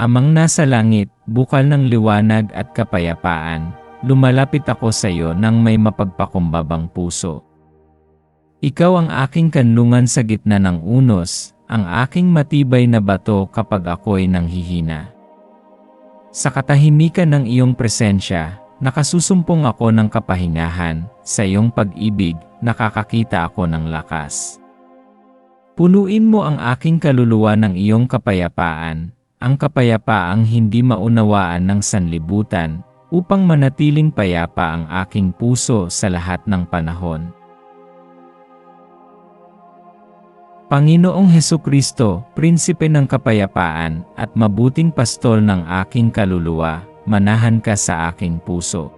Amang nasa langit, bukal ng liwanag at kapayapaan, lumalapit ako sa iyo nang may mapagpakumbabang puso. Ikaw ang aking kanlungan sa gitna ng unos, ang aking matibay na bato kapag ako'y nanghihina. Sa katahimikan ng iyong presensya, nakasusumpong ako ng kapahingahan, sa iyong pag-ibig, nakakakita ako ng lakas. Punuin mo ang aking kaluluwa ng iyong kapayapaan, ang kapayapaang hindi maunawaan ng sanlibutan, upang manatiling payapa ang aking puso sa lahat ng panahon. Panginoong Heso Kristo, Prinsipe ng Kapayapaan at mabuting pastol ng aking kaluluwa, manahan ka sa aking puso.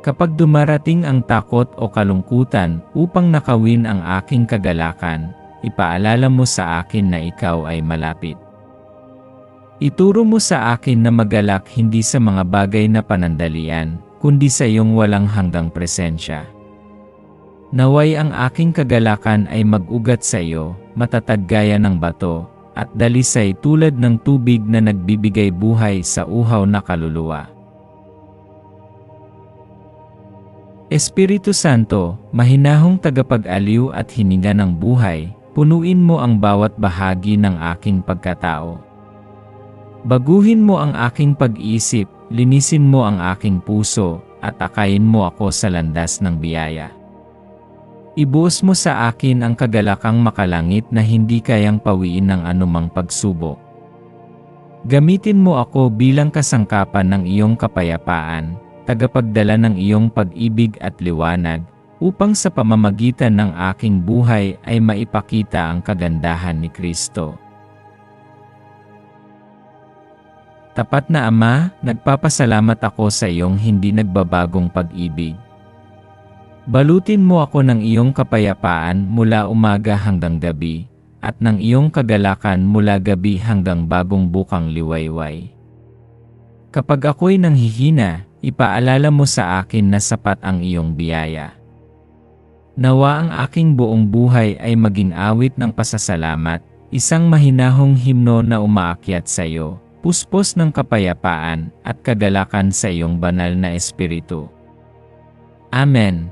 Kapag dumarating ang takot o kalungkutan upang nakawin ang aking kagalakan, ipaalala mo sa akin na ikaw ay malapit. Ituro mo sa akin na magalak hindi sa mga bagay na panandalian, kundi sa iyong walang hanggang presensya. Naway ang aking kagalakan ay mag-ugat sa iyo, matatag gaya ng bato, at dalisay tulad ng tubig na nagbibigay buhay sa uhaw na kaluluwa. Espiritu Santo, mahinahong tagapag-aliw at hininga ng buhay, punuin mo ang bawat bahagi ng aking pagkatao. Baguhin mo ang aking pag-isip, linisin mo ang aking puso, at akayin mo ako sa landas ng biyaya. Ibuos mo sa akin ang kagalakang makalangit na hindi kayang pawiin ng anumang pagsubok. Gamitin mo ako bilang kasangkapan ng iyong kapayapaan, tagapagdala ng iyong pag-ibig at liwanag, upang sa pamamagitan ng aking buhay ay maipakita ang kagandahan ni Kristo. Tapat na Ama, nagpapasalamat ako sa iyong hindi nagbabagong pag-ibig. Balutin mo ako ng iyong kapayapaan mula umaga hanggang gabi, at ng iyong kagalakan mula gabi hanggang bagong bukang liwayway. Kapag ako'y nanghihina, ipaalala mo sa akin na sapat ang iyong biyaya. Nawa ang aking buong buhay ay maging awit ng pasasalamat, isang mahinahong himno na umaakyat sa iyo, puspos ng kapayapaan at kagalakan sa iyong banal na espiritu. Amen.